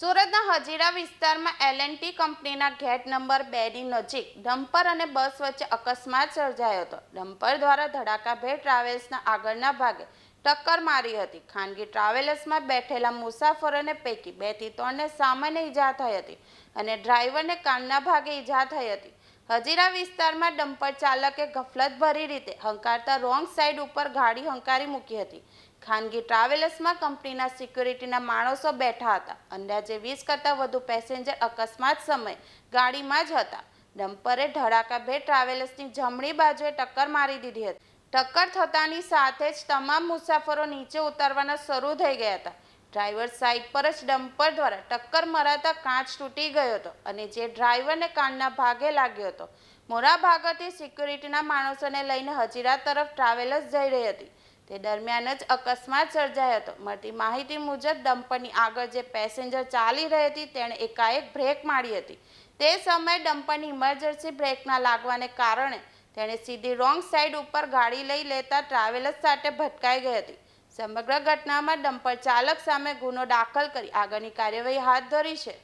સુરતના હજીરા વિસ્તારમાં એલએનટી કંપનીના ગેટ નંબર બેની નજીક ડમ્પર અને બસ વચ્ચે અકસ્માત સર્જાયો હતો. ડમ્પર દ્વારા ધડાકાભેર ટ્રાવેલ્સના આગળના ભાગે ટક્કર મારી હતી. ખાનગી ટ્રાવેલર્સમાં બેઠેલા મુસાફરોને પૈકી બેથી ત્રણને સામાન્ય ઈજા થઈ હતી અને ડ્રાઈવરને કાનના ભાગે ઈજા થઈ હતી. હજીરા વિસ્તારમાં ડમ્પર ચાલકે ગફલતભરી રીતે હંકારતા રોંગ સાઈડ ઉપર ગાડી હંકારી મૂકી હતી. ખાનગી ટ્રાવેલર્સમાં કંપનીના સિક્યુરિટીના માણસો બેઠા હતા. અંદાજે વીસ કરતાં વધુ પેસેન્જર અકસ્માત સમયે ગાડીમાં જ હતા. ડમ્પરે બે ટ્રાવેલર્સની જમણી બાજુએ ટક્કર મારી દીધી હતી. ટક્કર થતાની સાથે જ તમામ મુસાફરો નીચે ઉતરવાના શરૂ થઈ ગયા હતા. ડ્રાઈવર સાઈડ પર જ ડમ્પર દ્વારા ટક્કર મરાતા કાચ તૂટી ગયો હતો અને જે ડ્રાઈવરને કાનના ભાગે લાગ્યો હતો. મોરા ભાગથી સિક્યુરિટીના માણસોને લઈને હજીરા તરફ ટ્રાવેલર્સ જઈ રહી હતી. તે દરમિયાન જ અકસ્માત સર્જાયો હતો. મળતી માહિતી મુજબ ડમ્પરની આગળ જે પેસેન્જર ચાલી રહી હતી તેણે એકાએક બ્રેક મારી હતી. તે સમયે ડમ્પરની ઇમરજન્સી બ્રેકના લાગવાને કારણે તેણે સીધી રોંગ સાઈડ ઉપર ગાડી લઈ લેતા ટ્રાવેલર્સ સાથે ભટકાઈ ગઈ હતી. સમગ્ર ઘટનામાં ડમ્પર ચાલક સામે ગુનો દાખલ કરી આગળની કાર્યવાહી હાથ ધરી છે.